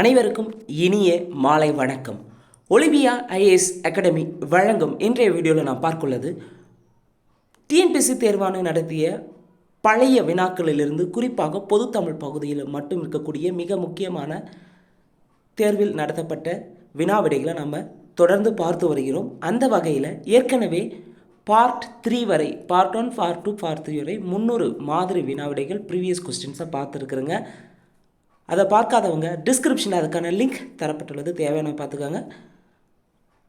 அனைவருக்கும் இனிய மாலை வணக்கம். ஒலிவியா ஐஏஎஸ் அகாடமி வழங்கும் இன்றைய வீடியோவில் நான் பார்க்குள்ளது. டிஎன்பிசி தேர்வான நடத்திய பழைய வினாக்களிலிருந்து குறிப்பாக பொதுத்தமிழ் பகுதியில் மட்டும் இருக்கக்கூடிய மிக முக்கியமான தேர்வில் நடத்தப்பட்ட வினா விடைகளை நம்ம தொடர்ந்து பார்த்து வருகிறோம். அந்த வகையில் ஏற்கனவே பார்ட் த்ரீ வரை part one part two part three வரை முந்நூறு மாதிரி வினா விடைகள் ப்ரீவியஸ் கொஸ்டின்ஸை பார்த்துருக்குறேங்க. அதை பார்க்காதவங்க டிஸ்கிரிப்ஷனில் அதுக்கான லிங்க் தரப்பட்டுள்ளது. தேவையான பார்த்துக்கோங்க.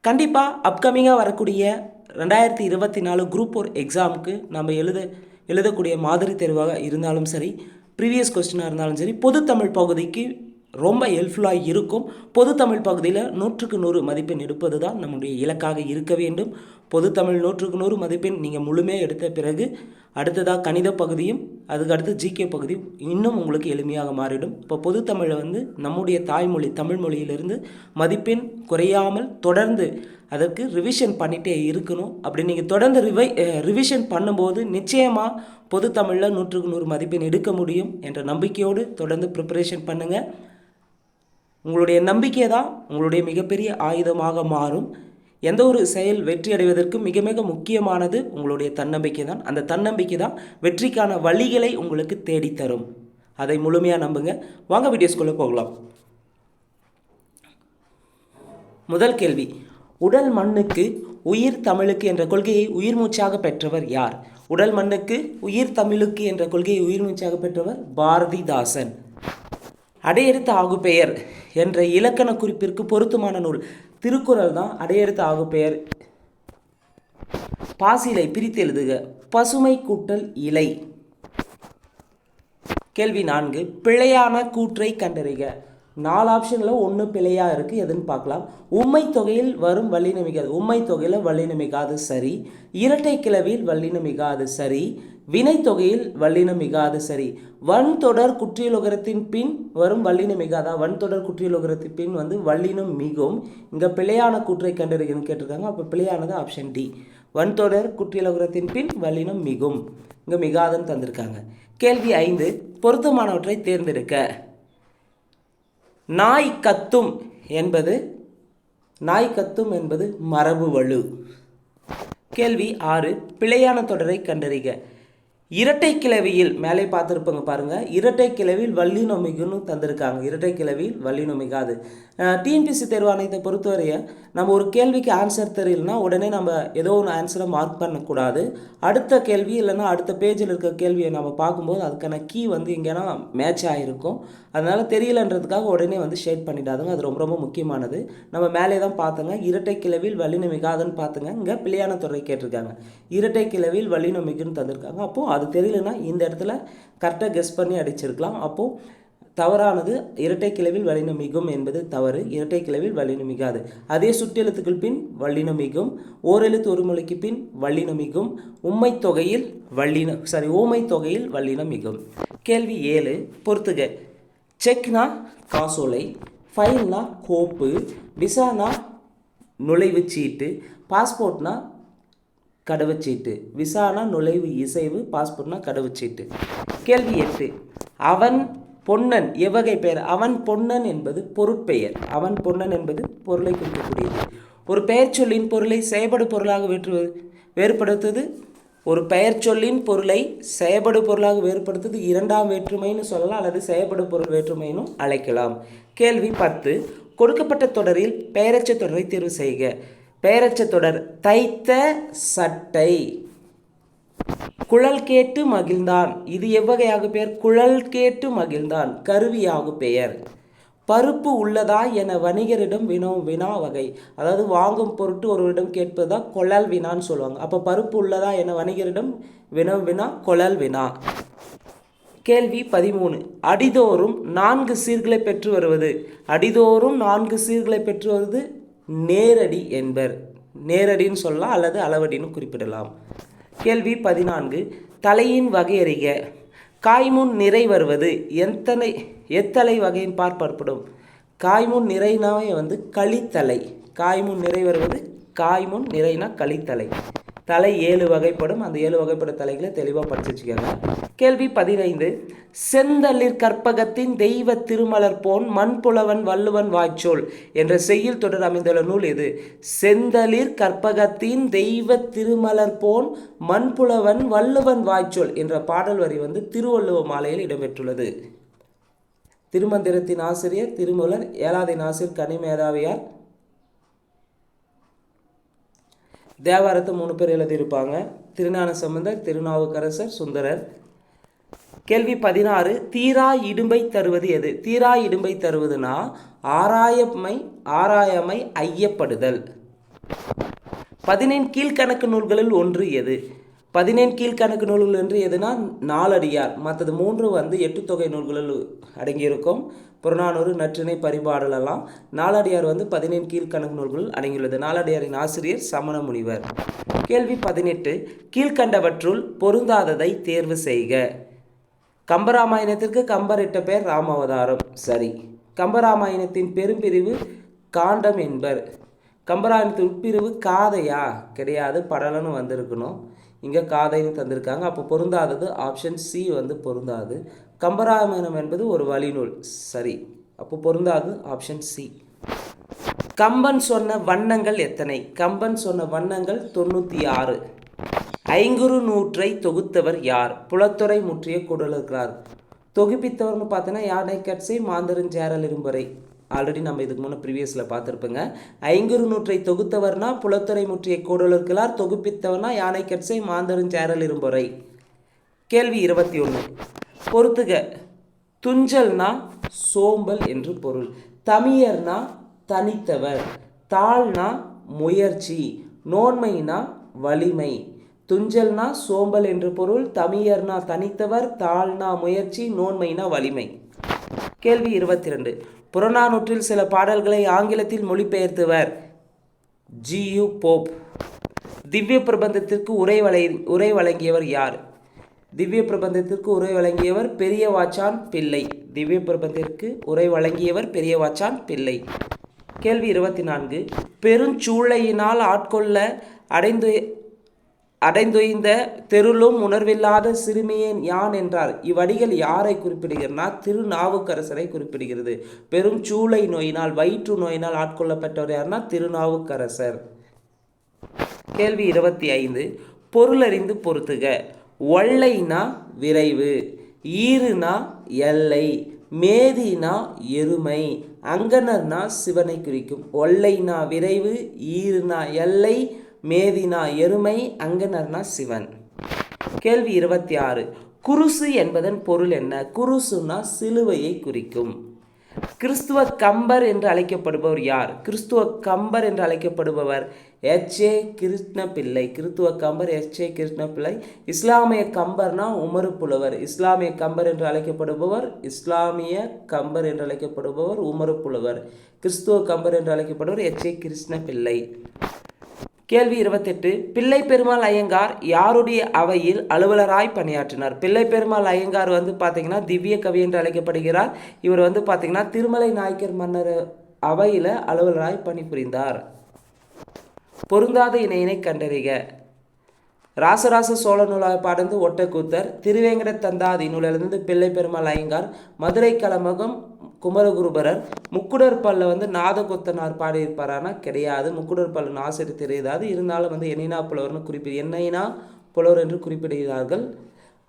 கண்டிப்பாக அப்கமிங்காக வரக்கூடிய ரெண்டாயிரத்தி இருபத்தி நாலு குரூப் ஒரு எக்ஸாமுக்கு நம்ம எழுத எழுதக்கூடிய மாதிரி தேர்வாக இருந்தாலும் சரி ப்ரீவியஸ் கொஸ்டினாக இருந்தாலும் சரி பொதுத்தமிழ் பகுதிக்கு ரொம்ப ஹெல்ப்ஃபுல்லாக இருக்கும். பொதுத்தமிழ் பகுதியில் நூற்றுக்கு நூறு மதிப்பெண் எடுப்பது தான் நம்முடைய இலக்காக இருக்க வேண்டும். பொதுத்தமிழ் நூற்றுக்கு நூறு மதிப்பெண் நீங்கள் முழுமையாக எடுத்த பிறகு அடுத்ததாக கணித பகுதியும் அதுக்கு அடுத்து ஜிகே பகுதி இன்னும் உங்களுக்கு எளிமையாக மாறிடும். இப்போ பொதுத்தமிழை வந்து நம்முடைய தாய்மொழி தமிழ் மொழியிலிருந்து மதிப்பெண் குறையாமல் தொடர்ந்து அதற்கு ரிவிஷன் பண்ணிகிட்டே இருக்கணும். அப்படி நீங்கள் தொடர்ந்து ரிவை ரிவிஷன் பண்ணும்போது நிச்சயமாக பொதுத்தமிழில் நூற்றுக்கு நூறு மதிப்பெண் எடுக்க முடியும் என்ற நம்பிக்கையோடு தொடர்ந்து ப்ரிப்பரேஷன் பண்ணுங்கள் உங்களுடைய நம்பிக்கை தான் உங்களுடைய மிகப்பெரிய ஆயுதமாக மாறும். எந்த ஒரு செயல் வெற்றி அடைவதற்கு மிக மிக முக்கியமானது உங்களுடைய தன்னம்பிக்கை தான் அந்த தன்னம்பிக்கை தான் வெற்றிக்கான வழிகளை உங்களுக்கு தேடித்தரும். அதை முழுமையாக நம்புங்க. வாங்க வீடியோஸ்குள்ளே போகலாம். முதல் கேள்வி. உடல் மண்ணுக்கு உயிர் தமிழுக்கு என்ற கொள்கையை உயிர் மூச்சாக பெற்றவர் யார்? உடல் மண்ணுக்கு உயிர் தமிழுக்கு என்ற கொள்கையை உயிர் மூச்சாக பெற்றவர் பாரதிதாசன். அடையெடுத்த ஆகுபெயர் என்ற இலக்கண குறிப்பிற்கு பொருத்தமான நூல். திருக்குறள் தான் அடையெடுத்த ஆகுபெயர். பாசிலை பிரித்து எழுதுக. பசுமை கூட்டல் இலை. கேள்வி நான்கு. பிழையான கூற்றை கண்டறிக. நாலு ஆப்ஷனில் ஒன்று பிழையாக இருக்குது எதுன்னு பார்க்கலாம். உண்மை தொகையில் வரும் வல்லினமிகாது உண்மை தொகையில் வல்லினமிகாது சரி. இரட்டை கிளவியில் வல்லினமிகாது சரி. வினை தொகையில் வல்லினம் மிகாது சரி. வன்தொடர் குற்றியலுகரத்தின் பின் வரும் வல்லினம் மிகாதா? வன்தொடர் குற்றியலுகரத்தின் பின் வந்து வல்லினம் மிகும். இங்கே பிழையான கூற்றை கண்டறிகன்னு கேட்டிருக்காங்க. அப்போ பிழையானது ஆப்ஷன் டி வன்தொடர் குற்றியலுகரத்தின் பின் வல்லினம் மிகும். இங்கே மிகாதுன்னு தந்திருக்காங்க. கேள்வி ஐந்து. பொருத்தமானவற்றை தேர்ந்தெடுக்க. நாய் கத்தும் என்பது நாய் கத்தும் என்பது மரபு வலு கேள்வி ஆறு. பிழையான தொடரை கண்டறிக. இரட்டை கிளவியில் மேலே பார்த்துருப்பங்க பாருங்க. இரட்டை கிளவியில் வள்ளினொமிகுன்னு தந்திருக்காங்க. இரட்டை கிளவியில் வள்ளினொமிகாது டிஎன்பிசி தேர்வாணையத்தை பொறுத்தவரைய நம்ம ஒரு கேள்விக்கு ஆன்சர் தெரியலனா உடனே நம்ம ஏதோ ஒரு ஆன்சரை மார்க் பண்ணக்கூடாது. அடுத்த கேள்வி இல்லைன்னா அடுத்த பேஜில் இருக்க கேள்வியை நம்ம பார்க்கும்போது அதுக்கான கீ வந்து எங்கேனா மேட்ச் ஆகிருக்கும் அதனால் தெரியலன்றதுக்காக உடனே வந்து ஷேட் பண்ணிடாதுங்க. அது ரொம்ப ரொம்ப முக்கியமானது. நம்ம மேலே தான் பார்த்தோங்க இரட்டை கிளவியில் வல்லினமிகாதுன்னு பார்த்துங்க இங்கே பிள்ளையான துறை கேட்டிருக்காங்க. இரட்டை கிளவியில் வல்லினமிகுன்னு தந்திருக்காங்க. அப்போது அது தெரியலனா இந்த இடத்துல கரெக்டாக கெஸ் பண்ணி அடிச்சிருக்கலாம். அப்போது தவறானது இரட்டை கிளவில் வலினம் மிகும் என்பது தவறு. இரட்டை கிளவில் வலினம் மிகாது. அதே சுற்றெழுத்துக்கள் பின் வல்லினம் மிகும். ஓரெழுத்து ஒரு மொழிக்கு பின் வல்லினம் மிகும். உம்மை தொகையில் வல்லின சாரி ஓமை தொகையில் வல்லினம் மிகும். கேள்வி ஏழு பொறுத்துக. செக்னா காசோலை ஃபைல்னா கோப்பு விசானா நுழைவுச்சீட்டு பாஸ்போர்ட்னா கடவுச்சீட்டு. விசானா நுழைவு இசைவு பாஸ்போர்ட்னா கடவுச்சீட்டு. கேள்வி எட்டு. அவன் பொன்னன் எவ்வகை பெயர்? அவன் பொன்னன் என்பது பொருட்பெயர். அவன் பொன்னன் என்பது பொருளை குறிக்கக்கூடியது. ஒரு பெயர் சொல்லின் பொருளை செயல்படு பொருளாக வேற்றுவது வேறுபடுத்துவது ஒரு பெயர் சொல்லின் பொருளை செயல்படு பொருளாக வேறுபடுத்துவது இரண்டாம் வேற்றுமைன்னு சொல்லலாம் அல்லது செயல்படு பொருள் வேற்றுமைன்னு அழைக்கலாம். கேள்வி பத்து. கொடுக்கப்பட்ட தொடரில் பெயரச்ச தொடரை தேர்வு செய்க. பெயரச்சத்தொடர் தைத்த சட்டை. குழல் கேட்டு மகிழ்ந்தான். இது எவ்வகையாக பெயர்? குழல் கேட்டு மகிழ்ந்தான். கருவியாக பெயர். பருப்பு உள்ளதா என வணிகரிடம் வினோ வினா வகை. அதாவது வாங்கும் பொருட்டு ஒருவரிடம் கேட்பது தான் கொழல் வினான்னு சொல்லுவாங்க. அப்போ பருப்பு உள்ளதா என வணிகரிடம் வினோ வினா கொழல் வினா. கேள்வி பதிமூணு. அடிதோறும் நான்கு சீர்களை பெற்று வருவது. அடிதோறும் நான்கு சீர்களை பெற்று வருவது நேரடி என்பர். நேரடின்னு சொல்லலாம் அல்லது அளவடின்னு குறிப்பிடலாம். கேள்வி பதினான்கு. தலையின் வகை அறிக. காய்முன் நிறை வருவது எத்தனை எத்தலை வகையின் பார்ப்பற்படும். காய்முன் நிறைனாவே வந்து களித்தலை காய்முன் நிறை வருவது காய்முன் நிறைனா களித்தலை தலை ஏழு வகைப்படும். அந்த ஏழு வகைப்பட தலைகளை தெளிவாக படிச்சு வச்சுக்கோங்க கேள்வி பதினைந்து. செந்தளிர் கற்பகத்தின் தெய்வ திருமலர் போன் மண்புலவன் வள்ளுவன் வாய்ச்சோல் என்ற செய்யுள் தொடர் அமைந்துள்ள நூல் எது? செந்தளிர் கற்பகத்தின் தெய்வ திருமலர் போன் மண்புலவன் வள்ளுவன் வாய்ச்சோல் என்ற பாடல் வரி வந்து திருவள்ளுவ மாலையில் இடம்பெற்றுள்ளது. திருமந்திரத்தின் ஆசிரியர் திருமூலர் ஏழாதின் ஆசிரியர் கனிமேதாவியார் தேவாரத்தை மூணு பேர் எழுதியிருப்பாங்க. திருஞான சம்பந்தர் திருநாவுக்கரசர் சுந்தரர். கேள்வி பதினாறு தீரா இடும்பை தருவது எது? தீரா இடும்பை தருவதுனா ஆராயமை ஆராயமை ஐயப்படுதல். பதினேழு கீழ்கணக்கு நூல்களில் ஒன்று எது? பதினேழு கீழ்கணக்கு நூல்கள் என்று எதுனா நாலடியார். மற்றது மூன்று வந்து எட்டு தொகை நூல்களில் அடங்கியிருக்கும். புறநானூறு நற்றினை பரிபாடலெல்லாம் நாலடியார் வந்து பதினேழு கீழ்கணக்கு நூல்கள் அடங்கியுள்ளது. நாலடியாரின் ஆசிரியர் சமண முனிவர். கேள்வி பதினெட்டு கீழ்கண்டவற்றுள் பொருந்தாததை தேர்வு செய்க. கம்பராமாயணத்திற்கு கம்பர் இட்ட பெயர் ராமாவதாரம். சரி கம்பராமாயணத்தின் பெரும்பிரிவு காண்டம் என்பர். கம்பராமாயணத்தின் உட்பிரிவு காதையா? கிடையாது படலன்னு வந்திருக்கணும். இங்கே காதைன்னு தந்திருக்காங்க. அப்போ பொருந்தாதது ஆப்ஷன் சி வந்து பொருந்தாது. கம்பராமாயணம் என்பது ஒரு வழிநூல். சரி அப்போ பொருந்தாது ஆப்ஷன் சி கம்பன் சொன்ன வண்ணங்கள் எத்தனை? கம்பன் சொன்ன வண்ணங்கள் தொண்ணூற்றி ஆறு ஐங்குறு நூற்றை தொகுத்தவர் யார்? புலத்துறை முற்றிய குடலுக்கிறார் தொகுப்பித்தவர்னு பார்த்தோன்னா யானை கட்சி மாந்தரஞ்சேரல் இரும்பறை ஆல்ரெடி நம்ம இதுக்கு முன்னே ப்ரீவியஸில் பார்த்துருப்போங்க. ஐங்குறு நூற்றை தொகுத்தவர்னா புலத்துறை முற்றிய கூடலுக்கிறார் தொகுப்பித்தவர்னா யானை கட்சை மாந்தரஞ்சேரல் இரும்பறை கேள்வி இருபத்தி ஒன்று பொறுத்துக. துஞ்சல்னா சோம்பல் என்று பொருள். தமியர்னா தனித்தவர். தாழ்னா முயற்சி. நோன்மைனா வலிமை. துஞ்சல்னா சோம்பல் என்று பொருள். தமியர்னா தனித்தவர். தாழ்னா முயற்சி. நோன்மைனா வலிமை. கேள்வி இருபத்தி ரெண்டு புறநானூற்றில் சில பாடல்களை ஆங்கிலத்தில் மொழிபெயர்த்தவர் ஜியு போப். திவ்ய பிரபந்தத்திற்கு உரை வலை உரை வழங்கியவர் யார்? திவ்ய பிரபந்தத்திற்கு உரை வழங்கியவர் பெரிய வாச்சான் பிள்ளை. திவ்ய பிரபந்தத்திற்கு உரை வழங்கியவர் பெரிய வாச்சான் பிள்ளை. கேள்வி இருபத்தி நான்கு பெருஞ்சூளையினால் ஆட்கொள்ள அடைந்து அடைந்துய்ந்த தெருளும் உணர்வில்லாத சிறுமியேன் யான் என்றார். இவ்வடிகள் யாரை குறிப்பிடுகிறனா? திருநாவுக்கரசரை குறிப்பிடுகிறது. பெரும் சூளை நோயினால் வயிற்று நோயினால் ஆட்கொள்ளப்பட்டவர் யார்னா? திருநாவுக்கரசர். கேள்வி இருபத்தி ஐந்து. பொருளறிந்து பொறுத்துக ஒல்லைனா விரைவு ஈறுனா எல்லை மேதினா எருமை அங்கனர்னா சிவனை குறிக்கும் ஒல்லைனா விரைவு ஈறுனா எல்லை மேதினா எருமை அங்கனர்னா சிவன். கேள்வி இருபத்தி ஆறு குருசு என்பதன் பொருள் என்ன? குருசுனா சிலுவையை குறிக்கும். கிறிஸ்துவ கம்பர் என்று அழைக்கப்படுபவர் யார்? கிறிஸ்துவ கம்பர் என்று அழைக்கப்படுபவர் ஏ கிருஷ்ண பிள்ளை கிறித்துவ கம்பர் எச் ஏ கிருஷ்ண பிள்ளை இஸ்லாமிய கம்பர்னா உமரு புலவர். இஸ்லாமிய கம்பர் என்று அழைக்கப்படுபவர் இஸ்லாமிய கம்பர் என்று அழைக்கப்படுபவர் உமரு புலவர். கிறிஸ்துவ கம்பர் என்று அழைக்கப்படுவர் எச் ஏ கிருஷ்ண பிள்ளை கேள்வி இருபத்தெட்டு பிள்ளை பெருமாள் ஐயங்கார் யாருடைய அவையில் அலுவலராய் பணியாற்றினார்? பிள்ளை பெருமாள் ஐயங்கார் வந்து பார்த்தீங்கன்னா திவ்ய கவி என்று அழைக்கப்படுகிறார். இவர் வந்து பார்த்தீங்கன்னா திருமலை நாயக்கர் மன்னர் அவையில் அலுவலராய் பணிபுரிந்தார். பொருந்தாத இணையினை கண்டறிக. ராசராச சோழ நூலாக பாடந்து ஒட்டக்கூத்தர் திருவேங்கட தந்தாதி நூலிலிருந்து பிள்ளை பெருமாள் ஐயங்கார் மதுரை கலமகம் குமரகுருபரர் முக்குடர் பல்ல வந்து நாதகொத்தனார் பாடியிருப்பாரானா? கிடையாது. முக்குடர் பல்லன் ஆசிரியர் தெரியாது. இருந்தாலும் வந்து என்னைனா புலவர்னு குறிப்பிடு என்னைனா புலவர் என்று குறிப்பிடுகிறார்கள்.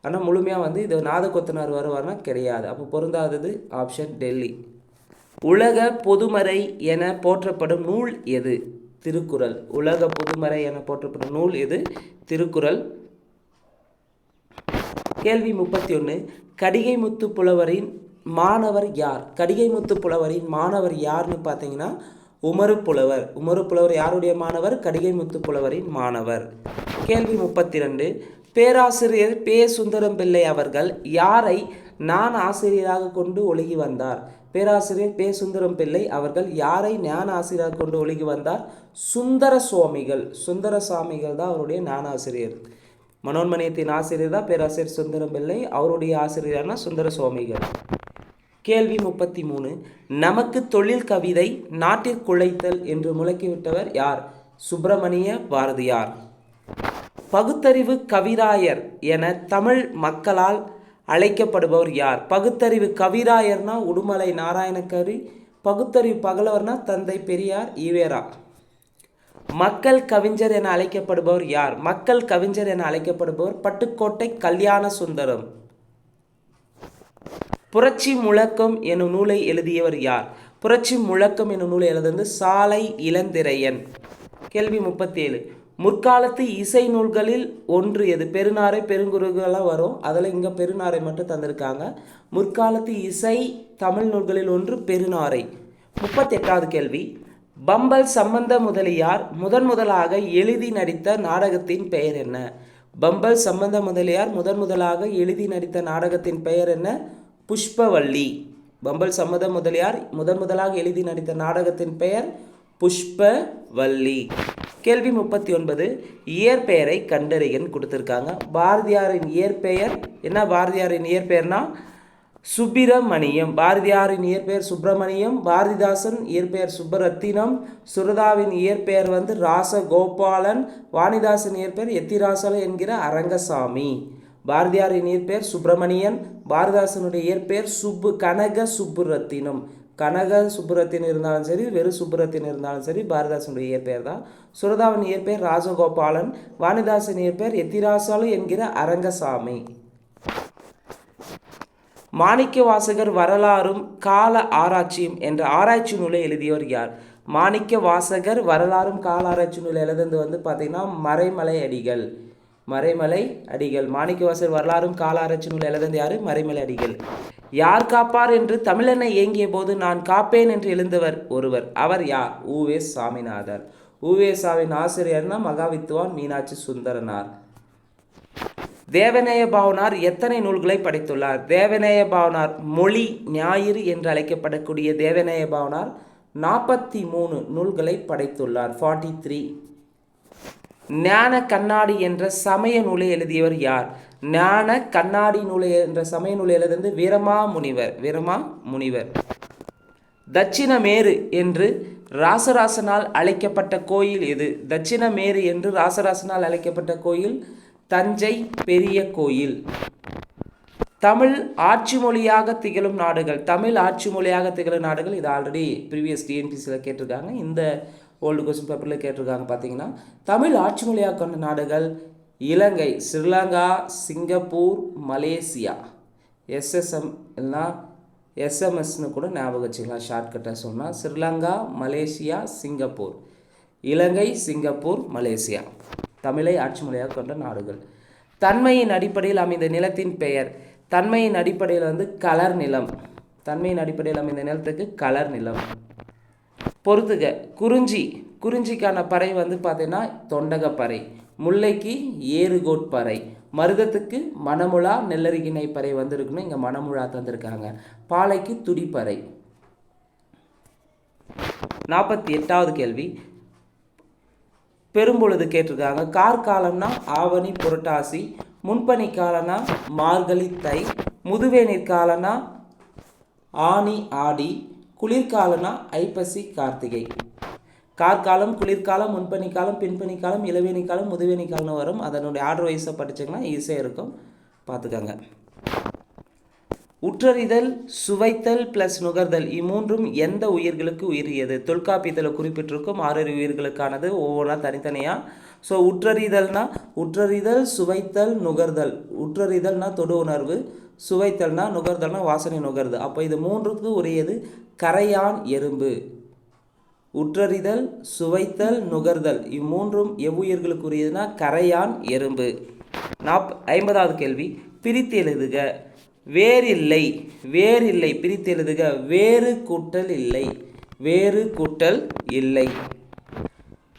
ஆனால் முழுமையாக வந்து இது நாதகொத்தனார் வருவார்னா கிடையாது. அப்போ பொருந்தாதது ஆப்ஷன் டெல்லி. உலக பொதுமறை என போற்றப்படும் நூல் எது? திருக்குறள். உலக பொதுமறை என போற்றப்படும் நூல் எது? திருக்குறள். கேள்வி முப்பத்தி ஒன்று கடிகை முத்து புலவரின் மாணவர் யார்? கடிகை முத்து புலவரின் மாணவர் யார்னு பார்த்தீங்கன்னா உமரு புலவர். உமரு புலவர் யாருடைய மாணவர்? கடிகை முத்து புலவரின் மாணவர். கேள்வி முப்பத்தி ரெண்டு பேராசிரியர் பே. சுந்தரம் பிள்ளை அவர்கள் யாரை நான் ஆசிரியராக கொண்டு ஒழுகி வந்தார்? பேராசிரியர் பே. சுந்தரம் பிள்ளை அவர்கள் யாரை ஞான ஆசிரியராக கொண்டு ஒழுகி வந்தார்? சுந்தர சுவாமிகள் சுந்தர சுவாமிகள் தான் அவருடைய ஞானாசிரியர். மனோன்மணியத்தின் ஆசிரியர் தான் பேராசிரியர் சுந்தரம் பிள்ளை. அவருடைய ஆசிரியர்னா சுந்தர சுவாமிகள் கேள்வி முப்பத்தி மூணு நமக்கு தொழில் கவிதை நாட்டிற்குழைத்தல் என்று முழக்கிவிட்டவர் யார்? சுப்பிரமணிய பாரதியார். பகுத்தறிவு கவிராயர் என தமிழ் மக்களால் அழைக்கப்படுபவர் யார்? பகுத்தறிவு கவிராயர்னா உடுமலை நாராயணக்கரி. பகுத்தறிவு பகலவர்னா தந்தை பெரியார் ஈவேரா. மக்கள் கவிஞர் என அழைக்கப்படுபவர் யார்? மக்கள் கவிஞர் என அழைக்கப்படுபவர் பட்டுக்கோட்டை கல்யாண சுந்தரம். புரட்சி முழக்கம் எனும் நூலை எழுதியவர் யார்? புரட்சி முழக்கம் எனும் நூலை எழுதுவது சாலை இளந்திரையன். கேள்வி முப்பத்தி ஏழு முற்காலத்து இசை நூல்களில் ஒன்று எது? பெருநாரை பெருங்குறுகளாக வரும். அதில் இங்கே பெருநாரை மட்டும் தந்திருக்காங்க. முற்காலத்து இசை தமிழ் நூல்களில் ஒன்று பெருநாரை. முப்பத்தெட்டாவது கேள்வி. பம்பல் சம்பந்த முதலியார் முதன் முதலாக எழுதி நடித்த நாடகத்தின் பெயர் என்ன? பம்பல் சம்பந்த முதலியார் முதன் முதலாக எழுதி நடித்த நாடகத்தின் பெயர் என்ன? புஷ்பவள்ளி. பம்பல் சம்பந்த முதலியார் முதன் முதலாக எழுதி நடித்த நாடகத்தின் பெயர் புஷ்பவள்ளி. கேள்வி முப்பத்தி ஒன்பது இயற்பெயரை கண்டறியன் கொடுத்துருக்காங்க. பாரதியாரின் இயற்பெயர் என்ன பாரதியாரின் இயற்பெயர்னா? சுப்பிரமணியம். பாரதியாரின் இயற்பெயர் சுப்பிரமணியம் பாரதிதாசன் இயற்பெயர் சுப்பரத்தினம் சுரதாவின் இயற்பெயர் வந்து ராசகோபாலன் வாணிதாசன் இயற்பெயர் எத்திராசல என்கிற அரங்கசாமி. பாரதியாரின் இயற்பெயர் சுப்பிரமணியன் பாரதிதாசனுடைய இயற்பெயர் சுப்பு கனக சுப்புரத்தினம். கனக சுப்புரத்தின் இருந்தாலும் சரி வெறும் சுப்புரத்தின் இருந்தாலும் சரி பாரதிதாசனுடைய இயற்பெயர் தான். சுரதாவின் இயற்பெயர் ராஜகோபாலன் வாணிதாசன் இயற்பெயர் எத்திராசாலு என்கிற அரங்கசாமி. மாணிக்க வாசகர் வரலாறும் கால ஆராய்ச்சியும் என்ற ஆராய்ச்சி நூலை எழுதியவர் யார்? மாணிக்க வாசகர் வரலாறும் கால ஆராய்ச்சி நூலை எழுதுனது வந்து பார்த்திங்கன்னா மறைமலை அடிகள். மறைமலை அடிகள். மாணிக்க வாசகர் வரலாறும் கால ஆராய்ச்சி நூலை எழுதுனது யார்? மறைமலை அடிகள். யார் காப்பார் என்று தமிழனை இயங்கிய போது நான் காப்பேன் என்று எழுந்தவர் ஒருவர். அவர் யார்? உவே சாமிநாதர். ஊவேசாவின் ஆசிரியர்னா மகாவித்துவான் மீனாட்சி சுந்தரனார். தேவநேய பாவனார் எத்தனை நூல்களை படைத்துள்ளார்? தேவநேய பாவனார் மொழி ஞாயிறு என்று அழைக்கப்படக்கூடிய தேவநேய பாவனார் நாற்பத்தி மூணு நூல்களை படைத்துள்ளார். ஃபார்ட்டி த்ரீ ஞான கண்ணாடி என்ற சமய நூலை எழுதியவர் யார்? ஞான கண்ணாடி நூலை என்ற சமய நூலை எழுதியது வீரமா முனிவர் வீரமா முனிவர் தட்சிணமேரு என்று ராசராசனால் அழைக்கப்பட்ட கோயில் எது? தட்சிணமேரு என்று ராசராசனால் அழைக்கப்பட்ட கோயில் தஞ்சை பெரிய கோயில். தமிழ் ஆட்சி மொழியாக திகழும் நாடுகள் தமிழ் ஆட்சி மொழியாக திகழும் நாடுகள் இது ஆல்ரெடி ப்ரீவியஸ் டிஎன்பிசியில் கேட்டிருக்காங்க. இந்த ஓல்டு கொஸ்டின் பேப்பரில் கேட்டிருக்காங்க பார்த்தீங்கன்னா தமிழ் ஆட்சி மொழியாக கொண்ட நாடுகள் Ilangai Sri Lanka Singapore Malaysia. SSM இல்லைனா எஸ்எம்எஸ்னு கூட ஞாபகம் வச்சுக்கலாம் ஷார்ட்கட்டாக சொன்னால் Sri Lanka Malaysia Singapore. Ilangai Singapore Malaysia. தமிழை ஆட்சி மொழியாக கொண்ட நாடுகள். தன்மையின் அடிப்படையில் அமைந்த நிலத்தின் பெயர். தன்மையின் அடிப்படையில் வந்து கலர் நிலம். தன்மையின் அடிப்படையில் அமைந்த நிலத்துக்கு கலர் நிலம். பொறுத்துக குறிஞ்சி. குறிஞ்சிக்கான பறை வந்து பார்த்தீங்கன்னா தொண்டகப்பறை முல்லைக்கு ஏறுகோட் பறை. மருதத்துக்கு மணமுழா நெல்லரிகிணை பறை வந்திருக்குன்னு இங்கே மணமுழா தந்திருக்காங்க. பாலைக்கு துடிப்பறை. நாற்பத்தி எட்டாவது கேள்வி. பெரும்பொழுது கேட்டிருக்காங்க. கார்காலம்னா ஆவணி புரட்டாசி முன்பனி காலம்னா மார்கழி தை முதுவேநீர் காலம்னா ஆனி ஆடி குளிர்காலம்னா ஐப்பசி கார்த்திகை. கார்காலம் குளிர்காலம் முன்பனி காலம் பின்பனி காலம் இளவேணி காலம் முதுவேணி காலம்னு வரும். அதனுடைய ஆர்டர் வைஸாக படிச்சிங்கன்னா ஈஸியாக இருக்கும். பார்த்துக்கோங்க. உற்றறிதல் சுவைத்தல் ப்ளஸ் நுகர்தல் இம்மூன்றும் எந்த உயிர்களுக்கு உரியது தொல்காப்பியத்தில் குறிப்பிட்டிருக்கும் ஆறறிவு உயிர்களுக்கானது ஒவ்வொன்றா தனித்தனியாக ஸோ உற்றறிதல்னா உற்றறிதல் சுவைத்தல் நுகர்தல். உற்றறிதல்னா தொடு உணர்வு சுவைத்தல்னா நுகர்தல்னா வாசனை நுகர்து. அப்போ இது மூன்றுக்கு உரியது கரையான் எறும்பு. உற்றறிதல் சுவைத்தல் நுகர்தல் இம்மூன்றும் எவ்வுயிர்களுக்கு உரியதுன்னா கரையான் எறும்பு. நாப் ஐம்பதாவது கேள்வி. பிரித்து எழுதுக. வேறில்லை வேறில்லை பிரித்து எழுதுக. வேறு கூட்டல் இல்லை வேறு கூட்டல் இல்லை.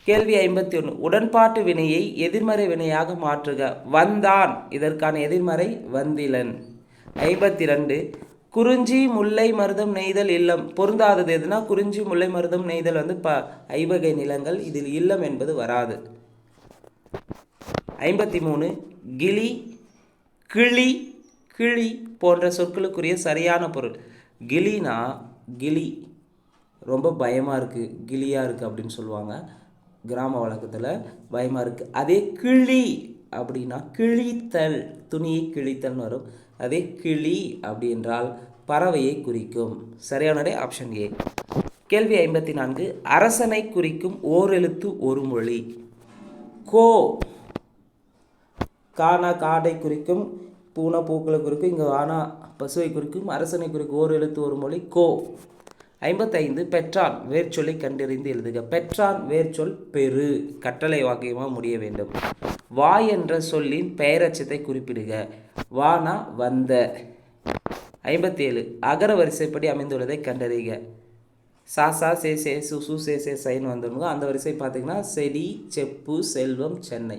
கேள்வி ஐம்பத்தி ஒன்று உடன்பாட்டு வினையை எதிர்மறை வினையாக மாற்றுக. வந்தான். இதற்கான எதிர்மறை வந்திலன். ஐம்பத்தி ரெண்டு குறிஞ்சி முல்லை மருதம் நெய்தல் இல்லம். பொருந்தாதது எதுனா குறிஞ்சி முல்லை மருதம் நெய்தல் வந்து ப ஐவகை நிலங்கள். இதில் இல்லம் என்பது வராது. ஐம்பத்தி மூணு கிளி கிளி கிளி போன்ற சொற்களுக்குரிய சரியான பொருள். கிளினா கிளி. ரொம்ப பயமாக இருக்குது கிளியாக இருக்குது அப்படின்னு சொல்லுவாங்க. கிராம வழக்கத்தில் பயமாக இருக்குது அதே கிளி அப்படின்னா கிழித்தல் துணியை கிழித்தல்னு வரும். அதே கிளி அப்படின்றால் பறவையை குறிக்கும். சரியானடே ஆப்ஷன் ஏ கேள்வி ஐம்பத்தி நான்கு. அரசனை குறிக்கும் ஓரெழுத்து ஒரு மொழி. கோ. கானா காடை குறிக்கும் பூனா பூக்களை குறிக்கும் இங்கே ஆனா பசுவை குறிக்கும் அரசனை குறிக்கும் ஓர் எழுத்து ஒரு மொழி கோ. ஐம்பத்தைந்து பெற்றான் வேர்ச்சொல்லை கண்டறிந்து எழுதுக. பெற்றான் வேர்ச்சொல் பெரு. கட்டளை வாக்கியமாக முடிய வேண்டும். வா என்ற சொல்லின் பெயரச்சத்தை குறிப்பிடுக. வானா வந்த. ஐம்பத்தேழு அகர வரிசைப்படி அமைந்துள்ளதை கண்டறிக. சா சா சே சே சு சு சே சே சைன்னு வந்துருங்க அந்த வரிசை பார்த்திங்கன்னா செடி செப்பு செல்வம் சென்னை.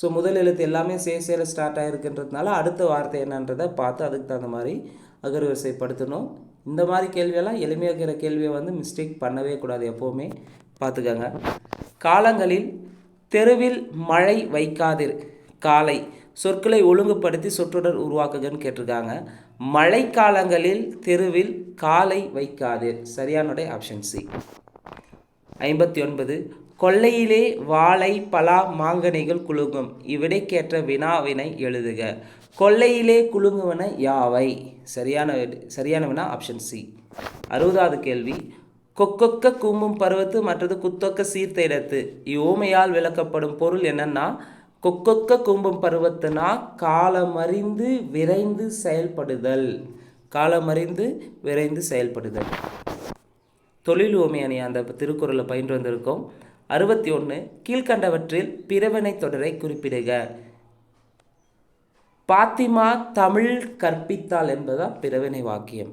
ஸோ முதல் எழுத்து எல்லாமே சே சேல ஸ்டார்ட் ஆகிருக்குன்றதுனால அடுத்த வார்த்தை என்னன்றதை பார்த்து அதுக்கு தகுந்த மாதிரி அகர்வரிசைப்படுத்தணும். இந்த மாதிரி கேள்வியெல்லாம் எளிமையாக இருக்கிற கேள்வியை வந்து மிஸ்டேக் பண்ணவே கூடாது எப்போவுமே. பார்த்துக்கங்க. காலங்களில் தெருவில் மழை வைக்காதிர் காலை. சொற்களை ஒழுங்குபடுத்தி சொற்றொடர் உருவாக்குகன்னு கேட்டிருக்காங்க. மழைக்காலங்களில் தெருவில் காலை வைக்காதீர் சரியானுடைய ஆப்ஷன் சி ஐம்பத்தி ஒன்பது கொல்லையிலே வாழை பலா மாங்கனிகள் குலுங்கும். இவ்விடைக்கேற்ற வினாவினை எழுதுக. கொல்லையிலே குலுங்குவன யாவை? சரியான சரியான வினா ஆப்ஷன் சி அறுபதாவது கேள்வி. கொக்கொக்க கூம்பும் பருவத்து மற்றது குத்தொக்க சீர்த்த இடத்து. இவ்வுமையால் விளக்கப்படும் பொருள் என்னன்னா கொக்கொக்க கூம்பும் பருவத்துனா காலமறிந்து விரைந்து செயல்படுதல். காலமறிந்து விரைந்து செயல்படுதல். தொழில் ஓமை அணி அந்த திருக்குறளை பயின்று வந்திருக்கோம். அறுபத்தி ஒன்று கீழ்கண்டவற்றில் பிறவினை தொடரை குறிப்பிடுக. பாத்திமா தமிழ் கற்பித்தாள் என்பதா பிறவினை வாக்கியம்.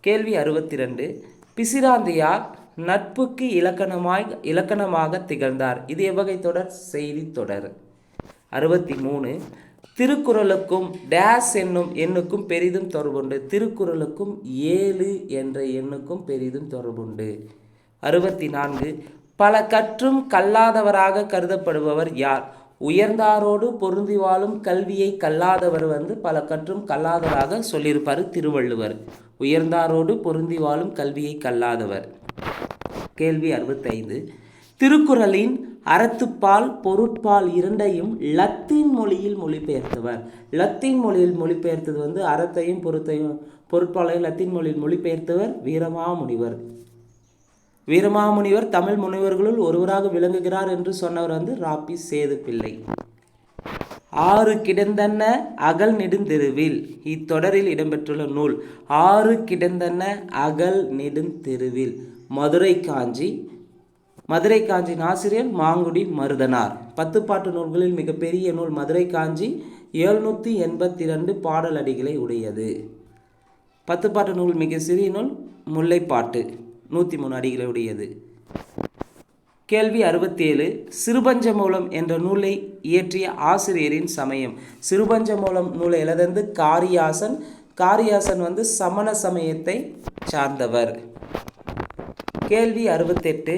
கேள்வி அறுபத்தி ரெண்டு பிசிராந்தியார் நட்புக்கு இலக்கணமாய் இலக்கணமாக திகழ்ந்தார். இது எவ்வகை தொடர்? செய்தி தொடர். அறுபத்தி மூணு திருக்குறளுக்கும் டேஸ் என்னும் எண்ணுக்கும் பெரிதும் தொடர்புண்டு. திருக்குறளுக்கும் ஏழு என்ற எண்ணுக்கும் பெரிதும் தொடர்புண்டு. அறுபத்தி நான்கு பல கற்றும் கல்லாதவராக கருதப்படுபவர் யார்? உயர்ந்தாரோடு பொருந்தி வாழும் கல்வியை கல்லாதவர் வந்து பல கற்றும் கல்லாதவராக சொல்லியிருப்பார் திருவள்ளுவர். உயர்ந்தாரோடு பொருந்தி வாழும் கல்வியை கல்லாதவர். கேள்வி அறுபத்தைந்து. திருக்குறளின் அறத்துப்பால் பொருட்பால் இரண்டையும் லத்தீன் மொழியில் மொழிபெயர்த்தவர். லத்தீன் மொழியில் மொழிபெயர்த்தது வந்து அறத்தையும் பொருத்தையும் பொருட்பாலையும் லத்தீன் மொழியில் மொழிபெயர்த்தவர் வீரமாமுனிவர். வீரமாமுனிவர் தமிழ் முனிவர்களுள் ஒருவராக விளங்குகிறார் என்று சொன்னவர் வந்து ராப்பி சேது பிள்ளை ஆறு கிடந்தன அகல் நெடுந்தெருவில் இத்தொடரில் இடம்பெற்றுள்ள நூல் ஆறு கிடந்தன்ன அகல் நெடுந்தெருவில் மதுரை காஞ்சி மதுரை காஞ்சியின் ஆசிரியர் மாங்குடி மருதனார். பத்து பாட்டு நூல்களில் மிகப்பெரிய நூல் மதுரை காஞ்சி எழுநூற்றி எண்பத்தி ரெண்டு பாடல் அடிகளை உடையது. பத்து பாட்டு நூல் மிக சிறிய நூல் முல்லைப்பாட்டு. நூற்றி மூணு அடிகளுடையது. கேள்வி அறுபத்தேழு சிறுபஞ்சமூலம் என்ற நூலை இயற்றிய ஆசிரியரின் சமயம். சிறுபஞ்சமூலம் நூலை எழுதந்து காரியாசன் காரியாசன் வந்து சமண சமயத்தை சார்ந்தவர். கேள்வி அறுபத்தெட்டு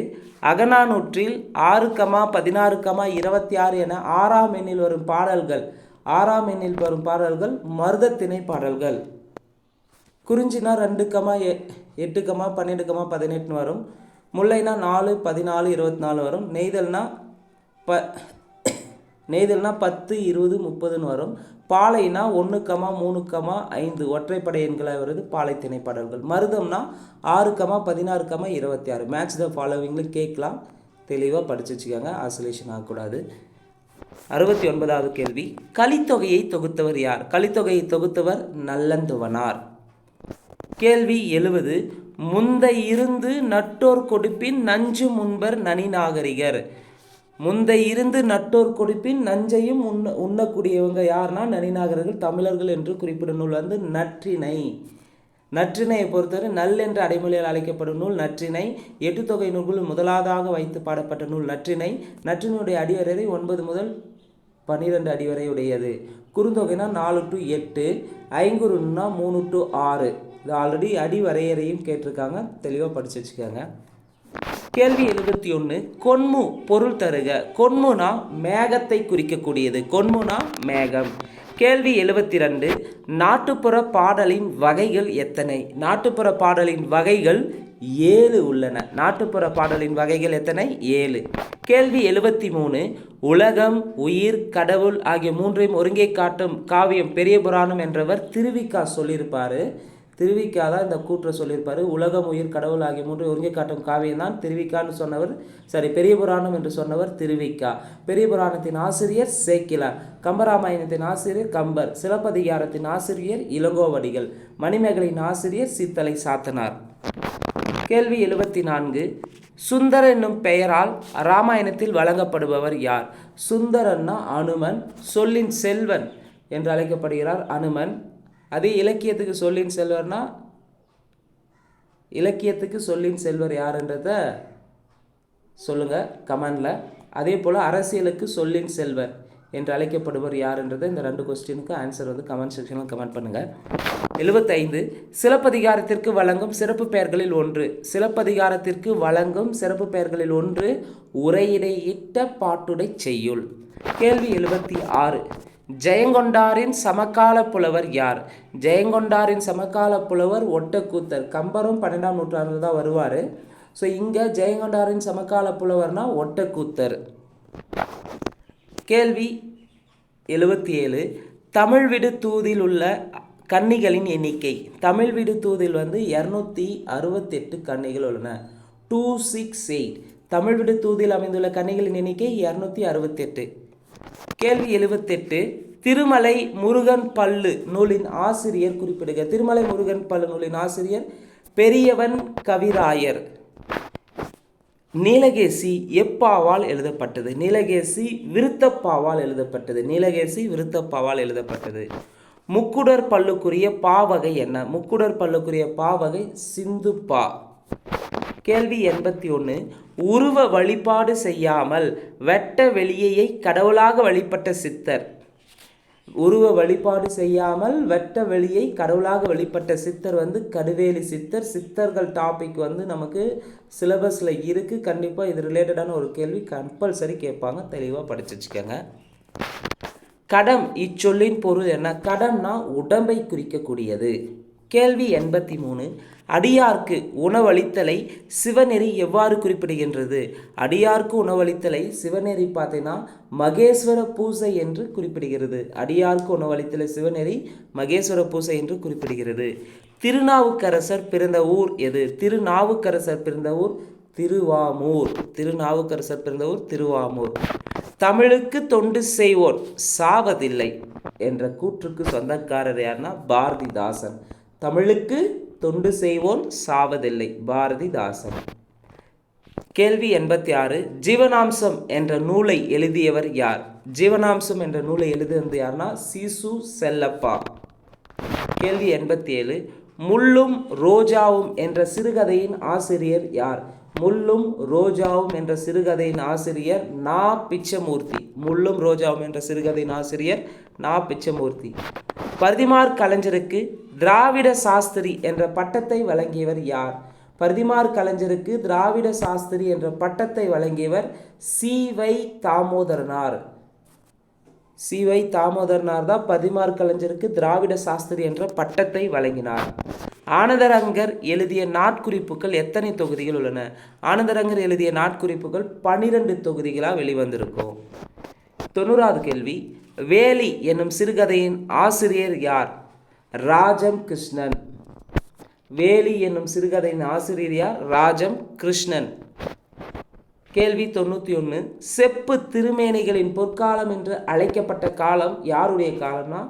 அகனானூற்றில் ஆறு கமா பதினாறு கமா இருபத்தி ஆறு என ஆறாம் எண்ணில் வரும் பாடல்கள் ஆறாம் எண்ணில் வரும் பாடல்கள் மருதத்திணை பாடல்கள். குறிஞ்சினா ரெண்டு கமா எட்டுக்கமா எட்டு கமா பன்னெண்டு கமா பதினெட்டுன்னு வரும். முல்லைனா நாலு பதினாலு இருபத்தி நாலு வரும். நெய்தல்னா ப நெய்தல்னா பத்து இருபது முப்பதுன்னு வரும். பாலைனா ஒன்று கமா மூணு கமா ஐந்து. ஒற்றைப்படை எண்களாக வருது பாலை திணைப்பாடல்கள் மருதம்னா ஆறு கமா பதினாறு கமா இருபத்தி ஆறு. மேட்ச் த ஃபாலோவிங்னு கேட்கலாம். தெளிவாக படித்து வச்சுக்கோங்க. ஆசோலேஷன் ஆகக்கூடாது. அறுபத்தி ஒன்பதாவது கேள்வி. கலித்தொகையை தொகுத்தவர் யார்? கலித்தொகையை தொகுத்தவர் நல்லந்துவனார். கேள்வி எழுவது முந்த இருந்து நட்டோர் கொடுப்பின் நஞ்சு முன்பர் நனி நாகரிகர் முந்தை இருந்து நட்டோர் கொடுப்பின் நஞ்சையும் உண்ண உண்ணக்கூடியவங்க யார்னா நனிநாகர்கள் தமிழர்கள் என்று குறிப்பிடும் நூல் வந்து நற்றிணை. நற்றினையை பொறுத்தவரை நல் என்ற அடைமொழியால் அழைக்கப்படும் நூல் நற்றிணை. எட்டுத்தொகை நூல்கள் முதலாவதாக வைத்து பாடப்பட்ட நூல் நற்றிணை. நற்றினுடைய அடிவரை ஒன்பது முதல் பன்னிரெண்டு அடி வரை உடையது குறுந்தொகைனா நாலு டு எட்டு ஐங்குறுன்னா மூணு டு ஆறு. இது ஆல்ரெடி அடி வரையறையும் கேட்டிருக்காங்க தெளிவாக படிச்சு வச்சுக்கோங்க. கேள்வி எழுபத்தி ஒன்று கொன்மு பொருள் தருக. கொன்முனா மேகத்தை குறிக்கக்கூடியது. கொன்முனா மேகம். கேள்வி எழுபத்தி ரெண்டு நாட்டுப்புற பாடலின் வகைகள் எத்தனை? நாட்டுப்புற பாடலின் வகைகள் ஏழு உள்ளன. நாட்டுப்புற பாடலின் வகைகள் எத்தனை? ஏழு. கேள்வி எழுபத்தி மூணு உலகம் உயிர் கடவுள் ஆகிய மூன்றையும் ஒருங்கே காட்டும் காவியம் பெரிய புராணம் என்றவர் திருவிக்கா சொல்லியிருப்பார். திருவிக்கா தான் இந்த கூற்றை சொல்லியிருப்பாரு. உலகம் உயிர் கடவுள் ஆகிய மூன்று ஒருங்கே காட்டும் காவியம் தான் திருவிக்கான்னு சொன்னவர். சரி பெரிய புராணம் என்று சொன்னவர் திருவிக்கா. பெரிய புராணத்தின் ஆசிரியர் சேக்கிலார். கம்பராமாயணத்தின் ஆசிரியர் கம்பர். சிலப்பதிகாரத்தின் ஆசிரியர் இளங்கோவடிகள். மணிமேகலையின் ஆசிரியர் சித்தலை சாத்தனார். கேள்வி எழுபத்தி நான்கு சுந்தர் என்னும் பெயரால் ராமாயணத்தில் வழங்கப்படுபவர் யார்? சுந்தரன்னா அனுமன் சொல்லின் செல்வன் என்று அழைக்கப்படுகிறார் அனுமன். அதே இலக்கியத்துக்கு சொல்லின் செல்வர்னா இலக்கியத்துக்கு சொல்லின் செல்வர் யாருன்றத சொல்லுங்கள் கமெண்டில். அதே போல் அரசியலுக்கு சொல்லின் செல்வர் என்று அழைக்கப்படுவர் யாருன்றதை இந்த ரெண்டு கொஸ்டினுக்கு ஆன்சர் வந்து கமெண்ட் செக்ஷனில் கமெண்ட் பண்ணுங்கள் எழுபத்தைந்து சிலப்பதிகாரத்திற்கு வழங்கும் சிறப்பு பெயர்களில் ஒன்று. சிலப்பதிகாரத்திற்கு வழங்கும் சிறப்பு பெயர்களில் ஒன்று உரையிடையிட்ட பாட்டுடை செய்யுள். கேள்வி எழுபத்தி ஆறு ஜெயங்கொண்டாரின் சமகால புலவர் யார்? ஜெயங்கொண்டாரின் சமகால புலவர் ஒட்டக்கூத்தர். கம்பரும் பன்னெண்டாம் நூற்றாண்டில் தான் வருவார். ஸோ இங்கே ஜெயங்கொண்டாரின் சமகால புலவர்னா ஒட்டக்கூத்தர். கேள்வி எழுபத்தி ஏழு தமிழ் விடு தூதில் உள்ள கன்னிகளின் எண்ணிக்கை. தமிழ் விடு தூதில் வந்து இரநூத்தி அறுபத்தெட்டு கன்னிகள் உள்ளன. டூ சிக்ஸ் எயிட் தமிழ் விடு தூதில் அமைந்துள்ள கன்னிகளின் எண்ணிக்கை இரநூத்தி அறுபத்தெட்டு. கேள்வி எழுபத்தெட்டு திருமலை முருகன் பல்லு நூலின் ஆசிரியர் குறிப்பிடுக. திருமலை முருகன் பல்லு நூலின் ஆசிரியர் பெரியவன் கவிராயர். நீலகேசி எப்பாவால் எழுதப்பட்டது? நீலகேசி விருத்தப்பாவால் எழுதப்பட்டது. நீலகேசி விருத்தப்பாவால் எழுதப்பட்டது. முக்குடர் பல்லுக்குரிய பாவகை என்ன? முக்குடர் பல்லுக்குரிய பாவகை சிந்து பா கேள்வி எண்பத்தி ஒன்று உருவ வழிபாடு செய்யாமல் வெட்ட வெளியையை கடவுளாக வழிபட்ட சித்தர். உருவ வழிபாடு செய்யாமல் வெட்ட வெளியை கடவுளாக வழிபட்ட சித்தர் வந்து கடுவேலி சித்தர். சித்தர்கள் டாபிக் வந்து நமக்கு சிலபஸில் இருக்குது கண்டிப்பாக இது ரிலேட்டடான ஒரு கேள்வி கம்பல்சரி கேட்பாங்க. தெளிவாக படிச்சு வச்சுக்கோங்க. கடம் இச்சொல்லின் பொருள் என்ன? கடம்னா உடம்பை குறிக்கக்கூடியது. கேள்வி எண்பத்தி மூணு அடியார்க்கு உணவளித்தலை சிவநெறி எவ்வாறு குறிப்பிடுகின்றது? அடியார்க்கு உணவளித்தலை சிவநெறி பார்த்தீங்கன்னா மகேஸ்வர பூசை என்று குறிப்பிடுகிறது. அடியார்க்கு உணவளித்தலை சிவநெறி மகேஸ்வர பூசை என்று குறிப்பிடுகிறது. திருநாவுக்கரசர் பிறந்த ஊர் எது? திருநாவுக்கரசர் பிறந்த ஊர் திருவாமூர். திருநாவுக்கரசர் பிறந்த ஊர் திருவாமூர். தமிழுக்கு தொண்டு செய்வோர் சாவதில்லை என்ற கூற்றுக்கு சொந்தக்காரர் யாருன்னா பாரதிதாசன். தமிழுக்கு தொண்டு செய்வோன் சாவதில்லை பாரதிதாசன். கேள்வி எண்பத்தி ஆறு ஜீவனாம்சம் என்ற நூலை எழுதியவர் யார்? ஜீவனாம்சம் என்ற நூலை எழுதியது யார்னா சிசு செல்லப்பா. கேள்வி எண்பத்தி ஏழு முள்ளும் ரோஜாவும் என்ற சிறுகதையின் ஆசிரியர் யார்? முள்ளும் ரோஜாவும் என்ற சிறுகதையின் ஆசிரியர் நா. பிச்சமூர்த்தி. முள்ளும் ரோஜாவும் என்ற சிறுகதையின் ஆசிரியர் நா. பிச்சமூர்த்தி. பரிதிமார் கலைஞருக்கு திராவிட சாஸ்திரி என்ற பட்டத்தை வழங்கியவர் யார்? பரிதிமார் கலைஞருக்கு திராவிட சாஸ்திரி என்ற பட்டத்தை வழங்கியவர் சி. வை. தாமோதரனார். சி. வை. தாமோதரனார் தான் பதிமார் கலைஞருக்கு திராவிட சாஸ்திரி என்ற பட்டத்தை வழங்கினார். ஆனந்தரங்கர் எழுதிய நாட்குறிப்புகள் எத்தனை தொகுதிகள் உள்ளன? ஆனந்தரங்கர் எழுதிய நாட்குறிப்புகள் பன்னிரண்டு தொகுதிகளாக வெளிவந்திருக்கும். தொண்ணூறாவது கேள்வி வேலி என்னும் சிறுகதையின் ஆசிரியர் யார்? ராஜம் கிருஷ்ணன் வேலி என்னும் சிறுகதையின் ஆசிரியர் யார்? ராஜம் கிருஷ்ணன் கேள்வி தொண்ணூற்றி ஒன்று செப்பு திருமேனிகளின் பொற்காலம் என்று அழைக்கப்பட்ட காலம் யாருடைய காலம்னா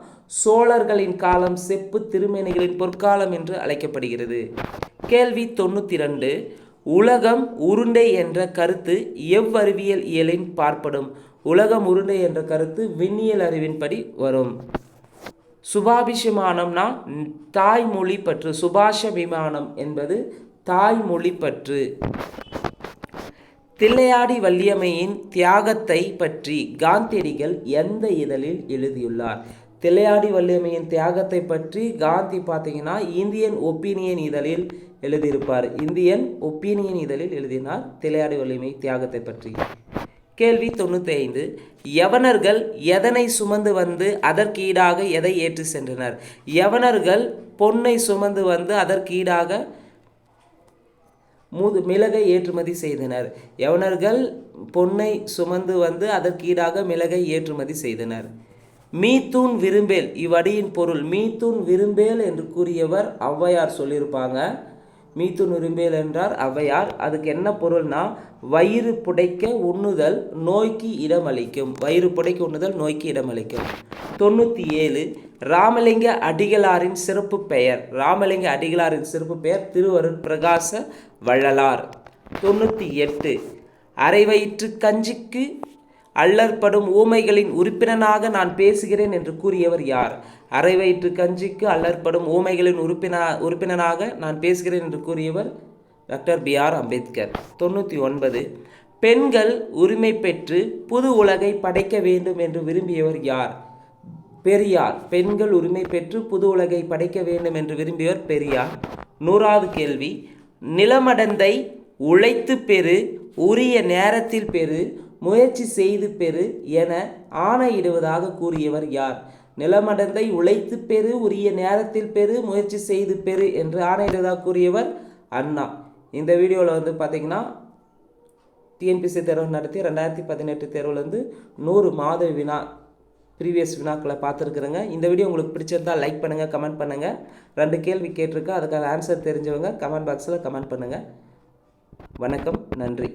சோழர்களின் காலம் செப்பு திருமேனிகளின் பொற்காலம் என்று அழைக்கப்படுகிறது. கேள்வி தொண்ணூற்றி ரெண்டு உலகம் உருண்டை என்ற கருத்து எவ்வறிவியல் இயலின் பார்ப்படும். உலகம் உருண்டை என்ற கருத்து விண்ணியல் அறிவின்படி வரும். சுபாபிஷமானம்னா தாய்மொழி பற்று சுபாஷபிமானம் என்பது தாய்மொழி பற்று. தில்லையாடி வள்ளியம்மையின் தியாகத்தை பற்றி காந்தியடிகள் எந்த இதழில் எழுதியுள்ளார்? திளையாடி வள்ளியம்மையின் தியாகத்தை பற்றி காந்தி பார்த்தீங்கன்னா இந்தியன் ஒப்பீனியன் இதழில் எழுதியிருப்பார். இந்தியன் ஒப்பீனியன் இதழில் எழுதினார் திளையாடி வள்ளியம்மை தியாகத்தை பற்றி. கேள்வி தொண்ணூற்றி ஐந்து யவனர்கள் எதனை சுமந்து வந்து அதற்கீடாக எதை ஏற்றி சென்றனர்? யவனர்கள் பொன்னை சுமந்து வந்து அதற்கீடாக முது மிளகை ஏற்றுமதி செய்தனர். யவனர்கள் பொன்னை சுமந்து வந்து அதற்கீடாக மிளகை ஏற்றுமதி செய்தனர். மீத்தூன் விரும்பேல் இவ்வடியின் பொருள் மீத்தூன் விரும்பேல் என்று கூறியவர் ஔவையார் சொல்லியிருப்பாங்க. மீத்தூன் விரும்பேல் என்றார் ஔவையார். அதுக்கு என்ன பொருள்னா வயிறு புடைக்க உண்ணுதல் நோய்க்கு இடமளிக்கும். வயிறு புடைக்க உண்ணுதல் நோய்க்கு இடமளிக்கும். தொண்ணூற்றி ஏழு ராமலிங்க அடிகளாரின் சிறப்பு பெயர். ராமலிங்க அடிகளாரின் சிறப்பு பெயர் திருவருட் பிரகாச வள்ளலார். தொண்ணூற்றி எட்டு அரைவயிற்று கஞ்சிக்கு அல்லற்படும் ஊமைகளின் உறுப்பினனாக நான் பேசுகிறேன் என்று கூறியவர் யார்? அரை வயிற்று கஞ்சிக்கு அல்லற்படும் ஊமைகளின் உறுப்பின உறுப்பினனாக நான் பேசுகிறேன் என்று கூறியவர் டாக்டர் பி ஆர் அம்பேத்கர். தொண்ணூற்றி ஒன்பது. பெண்கள் உரிமை பெற்று புது உலகை படைக்க வேண்டும் என்று விரும்பியவர் யார்? பெரியார். பெண்கள் உரிமை பெற்று புது உலகை படைக்க வேண்டும் என்று விரும்பியவர் பெரியார். நூறாவது கேள்வி. நிலமடந்தை உழைத்து பெறு உரிய நேரத்தில் பெறு முயற்சி செய்து பெறு என ஆணையிடுவதாக கூறியவர் யார்? நிலமடந்தை உழைத்து பெறு உரிய நேரத்தில் பெறு முயற்சி செய்து பெறு என்று ஆணையிடுவதாக கூறியவர் அண்ணா. இந்த வீடியோவில் வந்து பார்த்தீங்கன்னா டிஎன்பிசி தேர்வு நடத்தி ரெண்டாயிரத்தி பதினெட்டு தேர்வுலேருந்து நூறு மாத வினா ப்ரீவியஸ் வினாக்களை பார்த்துருக்குறேங்க. இந்த வீடியோ உங்களுக்கு பிடிச்சிருந்தா லைக் பண்ணுங்கள் கமெண்ட் பண்ணுங்கள் ரெண்டு கேள்வி கேட்டிருக்கேன் அதுக்கான ஆன்சர் தெரிஞ்சவங்க கமெண்ட் பாக்ஸில் கமெண்ட் பண்ணுங்கள் வணக்கம் நன்றி.